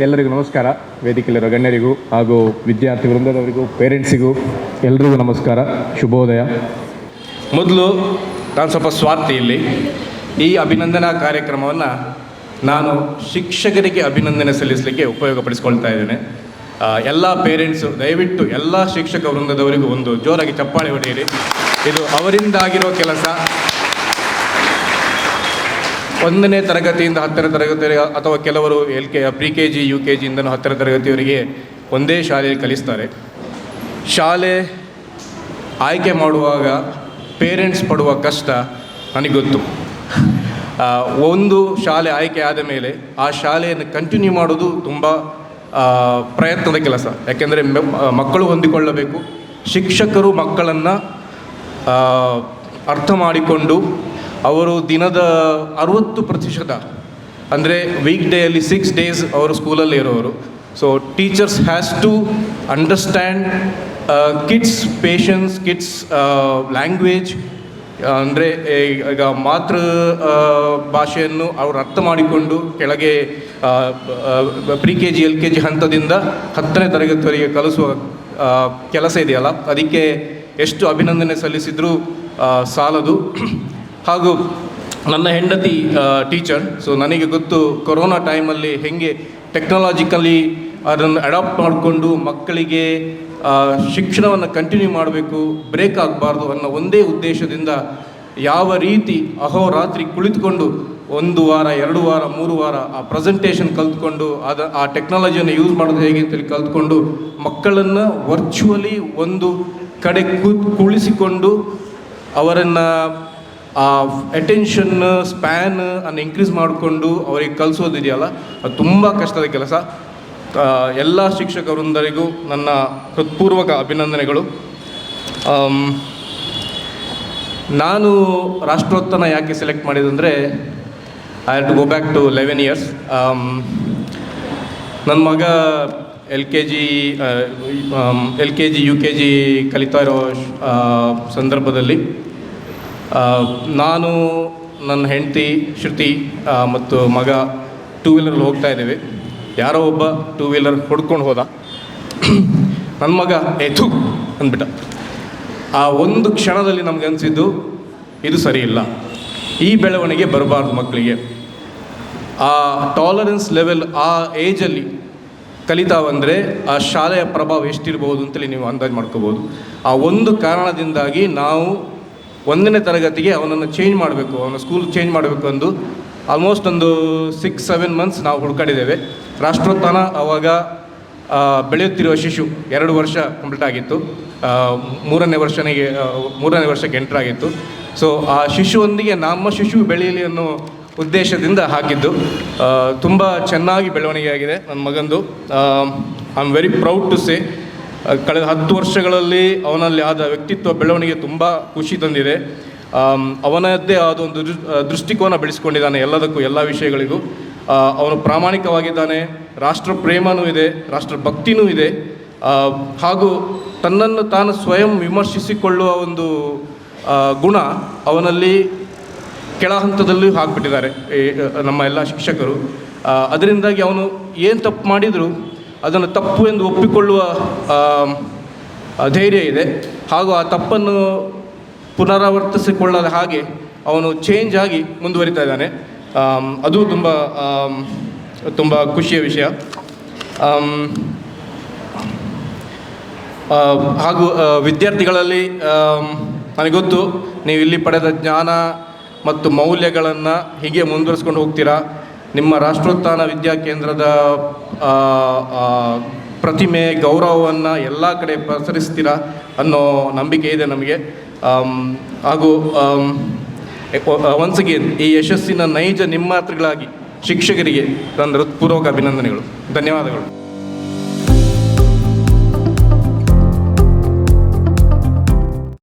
ಎಲ್ಲರಿಗೂ ನಮಸ್ಕಾರ. ವೇದಿಕೆಯಲ್ಲಿರೋ ಗಣ್ಯರಿಗೂ ಹಾಗೂ ವಿದ್ಯಾರ್ಥಿ ವೃಂದದವರಿಗೂ, ಪೇರೆಂಟ್ಸಿಗೂ ಎಲ್ರಿಗೂ ನಮಸ್ಕಾರ. ಶುಭೋದಯ. ಮೊದಲು ನಾನು ಸ್ವಲ್ಪ ಸ್ವಾರ್ಥಿ ಇಲ್ಲಿ. ಈ ಅಭಿನಂದನಾ ಕಾರ್ಯಕ್ರಮವನ್ನು ನಾನು ಶಿಕ್ಷಕರಿಗೆ ಅಭಿನಂದನೆ ಸಲ್ಲಿಸಲಿಕ್ಕೆ ಉಪಯೋಗಪಡಿಸ್ಕೊಳ್ತಾ ಇದ್ದೇನೆ. ಎಲ್ಲ ಪೇರೆಂಟ್ಸು, ದಯವಿಟ್ಟು ಎಲ್ಲ ಶಿಕ್ಷಕ ವೃಂದದವರಿಗೂ ಒಂದು ಜೋರಾಗಿ ಚಪ್ಪಾಳೆ ಹೊಡೆಯಿರಿ. ಇದು ಅವರಿಂದಾಗಿರೋ ಕೆಲಸ. ಒಂದನೇ ತರಗತಿಯಿಂದ ಹತ್ತನೇ ತರಗತಿ ಅಥವಾ ಕೆಲವರು L K pre K G U K ಜಿಯಿಂದನೂ ಹತ್ತನೇ ತರಗತಿಯವರಿಗೆ ಒಂದೇ ಶಾಲೆಯಲ್ಲಿ ಕಲಿಸ್ತಾರೆ. ಶಾಲೆ ಆಯ್ಕೆ ಮಾಡುವಾಗ ಪೇರೆಂಟ್ಸ್ ಪಡುವ ಕಷ್ಟ ನನಗೆ ಗೊತ್ತು. ಒಂದು ಶಾಲೆ ಆಯ್ಕೆ ಆದ ಮೇಲೆ ಆ ಶಾಲೆಯನ್ನು ಕಂಟಿನ್ಯೂ ಮಾಡೋದು ತುಂಬ ಪ್ರಯತ್ನದ ಕೆಲಸ. ಯಾಕೆಂದರೆ ಮಕ್ಕಳು ಹೊಂದಿಕೊಳ್ಳಬೇಕು. ಶಿಕ್ಷಕರು ಮಕ್ಕಳನ್ನು ಅರ್ಥ ಮಾಡಿಕೊಂಡು ಅವರು ದಿನದ ಅರುವತ್ತು ಪ್ರತಿಶತ, ಅಂದರೆ ವೀಕ್ ಡೇಯಲ್ಲಿ ಸಿಕ್ಸ್ ಡೇಸ್ ಅವರು ಸ್ಕೂಲಲ್ಲಿ ಇರೋರು. So teachers has to understand kids patience kids language ಅಂದರೆ ಈಗ ಮಾತೃ ಭಾಷೆಯನ್ನು ಅವರು ಅರ್ಥ ಮಾಡಿಕೊಂಡು ಕೆಳಗೆ pre K G L K G ಹಂತದಿಂದ ಹತ್ತನೇ ತರಗತಿವರೆಗೆ ಕಲಿಸುವ ಕೆಲಸ ಇದೆಯಲ್ಲ. ಅದಕ್ಕೆ ಎಷ್ಟು ಅಭಿನಂದನೆ ಸಲ್ಲಿಸಿದರೂ ಸಾಲದು. ಹಾಗೂ ನನ್ನ ಹೆಂಡತಿ ಟೀಚರ್ ಸೊ ನನಗೆ ಗೊತ್ತು ಕೊರೋನಾ ಟೈಮಲ್ಲಿ ಹೇಗೆ ಟೆಕ್ನಾಲಜಿಕಲಿ ಅದನ್ನು ಅಡಾಪ್ಟ್ ಮಾಡಿಕೊಂಡು ಮಕ್ಕಳಿಗೆ ಶಿಕ್ಷಣವನ್ನು ಕಂಟಿನ್ಯೂ ಮಾಡಬೇಕು ಬ್ರೇಕ್ ಆಗಬಾರ್ದು ಅನ್ನೋ ಒಂದೇ ಉದ್ದೇಶದಿಂದ ಯಾವ ರೀತಿ ಅಹೋರಾತ್ರಿ ಕುಳಿತುಕೊಂಡು ಒಂದು ವಾರ, ಎರಡು ವಾರ, ಮೂರು ವಾರ ಆ ಪ್ರೆಸೆಂಟೇಷನ್ ಕಲ್ತ್ಕೊಂಡು ಅದ, ಆ ಟೆಕ್ನಾಲಜಿಯನ್ನು ಯೂಸ್ ಮಾಡೋದು ಹೇಗೆ ಅಂತೇಳಿ ಕಲ್ತ್ಕೊಂಡು ಮಕ್ಕಳನ್ನು ವರ್ಚುವಲಿ ಒಂದು ಕಡೆ ಕುಳಿಸಿಕೊಂಡು ಅವರನ್ನು ಆ ಅಟೆನ್ಷನ್ ಸ್ಪ್ಯಾನ್ ಅನ್ನು ಇನ್ಕ್ರೀಸ್ ಮಾಡಿಕೊಂಡು ಅವರಿಗೆ ಕಲಿಸೋದಿದೆಯಲ್ಲ ಅದು ತುಂಬ ಕಷ್ಟದ ಕೆಲಸ. ಎಲ್ಲ ಶಿಕ್ಷಕ ವೃಂದರಿಗೂ ನನ್ನ ಹೃತ್ಪೂರ್ವಕ ಅಭಿನಂದನೆಗಳು. ನಾನು ರಾಷ್ಟ್ರೋತ್ತನ ಯಾಕೆ select ಮಾಡಿದಂದರೆ I had to go back to eleven years ನನ್ನ ಮಗ L K G L K G, U K G ಕಲಿತಾ ಇರೋ ಸಂದರ್ಭದಲ್ಲಿ ನಾನು ನನ್ನ ಹೆಂಡತಿ ಶ್ರುತಿ ಮತ್ತು ಮಗ ಟೂ ವೀಲರಲ್ಲಿ ಹೋಗ್ತಾ ಇದ್ದೇವೆ. ಯಾರೋ ಒಬ್ಬ ಟೂ ವೀಲರ್ ಹೊಡ್ಕೊಂಡು ಹೋದ. ನನ್ನ ಮಗ ಎಥು ಅಂದ್ಬಿಟ್ಟ. ಆ ಒಂದು ಕ್ಷಣದಲ್ಲಿ ನಮ್ಗೆ ಅನಿಸಿದ್ದು, ಇದು ಸರಿ ಇಲ್ಲ ಈ ಬೆಳವಣಿಗೆ ಬರಬಾರ್ದು ಮಕ್ಕಳಿಗೆ. ಆ ಟಾಲರೆನ್ಸ್ ಲೆವೆಲ್ ಆ ಏಜಲ್ಲಿ ಕಲಿತಾವಂದರೆ ಆ ಶಾಲೆಯ ಪ್ರಭಾವ ಎಷ್ಟಿರ್ಬೋದು ಅಂತೇಳಿ ನೀವು ಅಂದಾಜು ಮಾಡ್ಕೋಬೋದು. ಆ ಒಂದು ಕಾರಣದಿಂದಾಗಿ ನಾವು ಒಂದನೇ ತರಗತಿಗೆ ಅವನನ್ನು ಚೇಂಜ್ ಮಾಡಬೇಕು, ಅವನ ಸ್ಕೂಲ್ ಚೇಂಜ್ ಮಾಡಬೇಕು ಅಂದು ಆಲ್ಮೋಸ್ಟ್ ಒಂದು ಸಿಕ್ಸ್ ಸೆವೆನ್ ಮಂತ್ಸ್ ನಾವು ಹುಡ್ಕಾಡಿದ್ದೇವೆ. ರಾಷ್ಟ್ರೋತ್ಥಾನ ಆವಾಗ ಬೆಳೆಯುತ್ತಿರುವ ಶಿಶು ಎರಡು ವರ್ಷ ಕಂಪ್ಲೀಟ್ ಆಗಿತ್ತು. ಮೂರನೇ ವರ್ಷನಿಗೆ ಮೂರನೇ ವರ್ಷಕ್ಕೆ ಎಂಟರ್ ಆಗಿತ್ತು. ಸೊ ಆ ಶಿಶುವೊಂದಿಗೆ ನಮ್ಮ ಶಿಶು ಬೆಳೆಯಲಿ ಅನ್ನೋ ಉದ್ದೇಶದಿಂದ ಹಾಕಿದ್ದು. ತುಂಬ ಚೆನ್ನಾಗಿ ಬೆಳವಣಿಗೆ ಆಗಿದೆ ನನ್ನ ಮಗಂದು. I am very proud to say ಕಳೆದ ಹತ್ತು ವರ್ಷಗಳಲ್ಲಿ ಅವನಲ್ಲಿ ಆದ ವ್ಯಕ್ತಿತ್ವ ಬೆಳವಣಿಗೆ ತುಂಬ ಖುಷಿ ತಂದಿದೆ. ಅವನದ್ದೇ ಆದ ಒಂದು ದೃಷ್ಟಿಕೋನ ಬೆಳೆಸ್ಕೊಂಡಿದ್ದಾನೆ ಎಲ್ಲದಕ್ಕೂ, ಎಲ್ಲ ವಿಷಯಗಳಿಗೂ. ಅವನು ಪ್ರಾಮಾಣಿಕವಾಗಿದ್ದಾನೆ, ರಾಷ್ಟ್ರ ಪ್ರೇಮನೂ ಇದೆ, ರಾಷ್ಟ್ರ ಭಕ್ತಿನೂ ಇದೆ. ಹಾಗೂ ತನ್ನನ್ನು ತಾನು ಸ್ವಯಂ ವಿಮರ್ಶಿಸಿಕೊಳ್ಳುವ ಒಂದು ಗುಣ ಅವನಲ್ಲಿ ಕೆಳ ಹಂತದಲ್ಲೂ ಹಾಕ್ಬಿಟ್ಟಿದ್ದಾರೆ ನಮ್ಮ ಎಲ್ಲ ಶಿಕ್ಷಕರು. ಅದರಿಂದಾಗಿ ಅವನು ಏನು ತಪ್ಪು ಮಾಡಿದರೂ ಅದನ್ನು ತಪ್ಪು ಎಂದು ಒಪ್ಪಿಕೊಳ್ಳುವ ಧೈರ್ಯ ಇದೆ. ಹಾಗೂ ಆ ತಪ್ಪನ್ನು ಪುನರಾವರ್ತಿಸಿಕೊಳ್ಳದ ಹಾಗೆ ಅವನು ಚೇಂಜ್ ಆಗಿ ಮುಂದುವರಿತಾ ಇದ್ದಾನೆ. ಅದು ತುಂಬ ತುಂಬ ಖುಷಿಯ ವಿಷಯ. ಹಾಗೂ ವಿದ್ಯಾರ್ಥಿಗಳಲ್ಲಿ ನನಗೆ ಗೊತ್ತು, ನೀವು ಇಲ್ಲಿ ಪಡೆದ ಜ್ಞಾನ ಮತ್ತು ಮೌಲ್ಯಗಳನ್ನು ಹೀಗೆ ಮುಂದುವರಿಸ್ಕೊಂಡು ಹೋಗ್ತೀರಾ? ನಿಮ್ಮ ರಾಷ್ಟ್ರೋತ್ಥಾನ ವಿದ್ಯಾಕೇಂದ್ರದ ಪ್ರತಿಮೆ, ಗೌರವವನ್ನು ಎಲ್ಲ ಕಡೆ ಪ್ರಸರಿಸ್ತೀರಾ ಅನ್ನೋ ನಂಬಿಕೆ ಇದೆ ನಮಗೆ. ಹಾಗೂ ಒನ್ಸ್ ಅಗೇನ್ ಈ ಯಶಸ್ಸಿನ ನೈಜ ನಿಮ್ಮಾತ್ರಗಳಾಗಿ ಶಿಕ್ಷಕರಿಗೆ ನನ್ನ ಹೃತ್ಪೂರ್ವಕ ಅಭಿನಂದನೆಗಳು. ಧನ್ಯವಾದಗಳು.